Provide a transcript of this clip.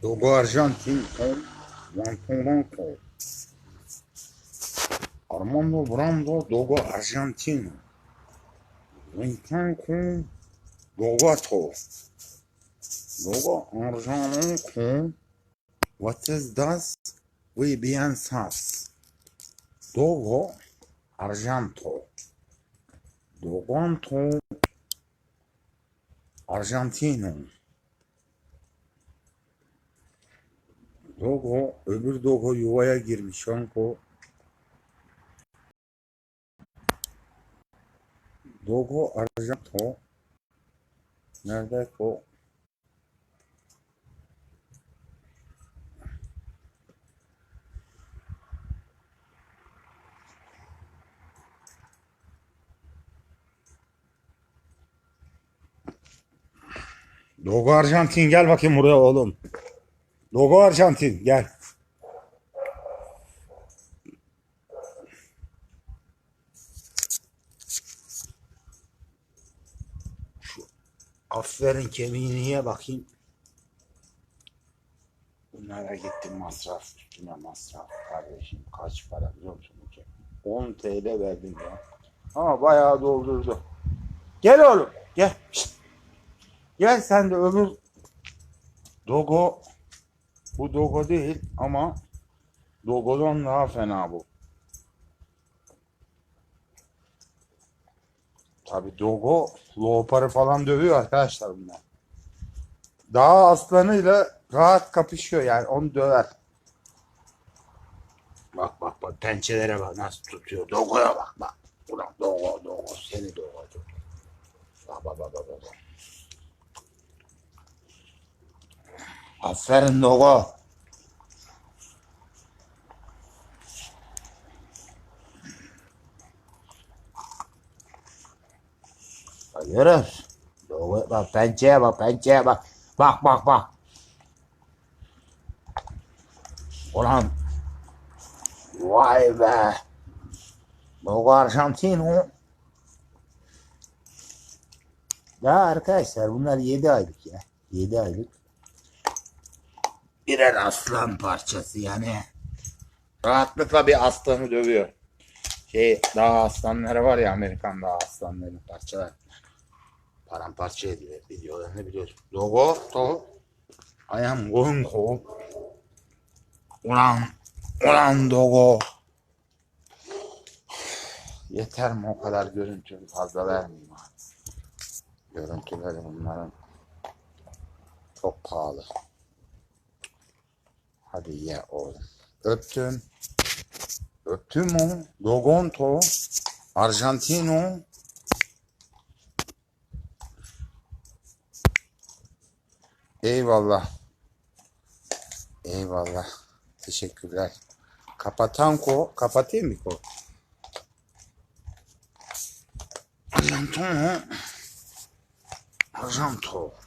Dogo Arjantin con Guantanamo. Armando Brando Dogo Argentino. Rincon con Dogato. Dogo Argentino con What is das? We piensas. Dogo Argento. Dogonto Argentino. Dogo, öbür Dogo yuvaya girmiş Anko. Dogo Argento. Nerede o? Dogo Arjantin gel bakayım buraya oğlum. Dogo Arjantin gel. Şu aferin kemiğine bakayım. Bunlara gitti masraf üstüne masraf kardeşim. Kaç para biliyor musun? bu kemik? 10 TL verdim ya. Ama bayağı doldurdu. Gel oğlum gel. Şşt. Gel sen de öbür Dogo bu Dogo değil ama Dogo'dan daha fena bu. Tabi Dogo Lopar'ı falan dövüyor arkadaşlar bunlar. Daha aslanıyla rahat kapışıyor yani onu döver. Bak bak bak pençelere bak nasıl tutuyor. Dogo'ya bak bak. Ulan Dogo Dogo seni Dogo. Dogo. Bak bak bak bak. bak. Aferin Dogo. Hayırız. Dogo bak pençeye bak pençeye bak. Bak bak bak. Ulan. Vay be. Dogo Argentino. Ya arkadaşlar bunlar 7 aylık ya. 7 aylık. Birer aslan parçası yani. Rahatlıkla bir aslanı dövüyor. Şey daha aslanları var ya Amerikan daha aslanları parçalar. Paramparça ediyor videolarını biliyorsun. Dogo to I am going home. Ulan ulan Dogo. Yeter mi o kadar görüntü fazla vermeyeyim abi. Görüntüleri bunların çok pahalı. Hadi ye oğlum. Öptüm. Öptüm o. Dogonto. Argentino. Eyvallah. Eyvallah. Teşekkürler. Kapatan ko. Kapatayım mı ko? Argentino. Argento.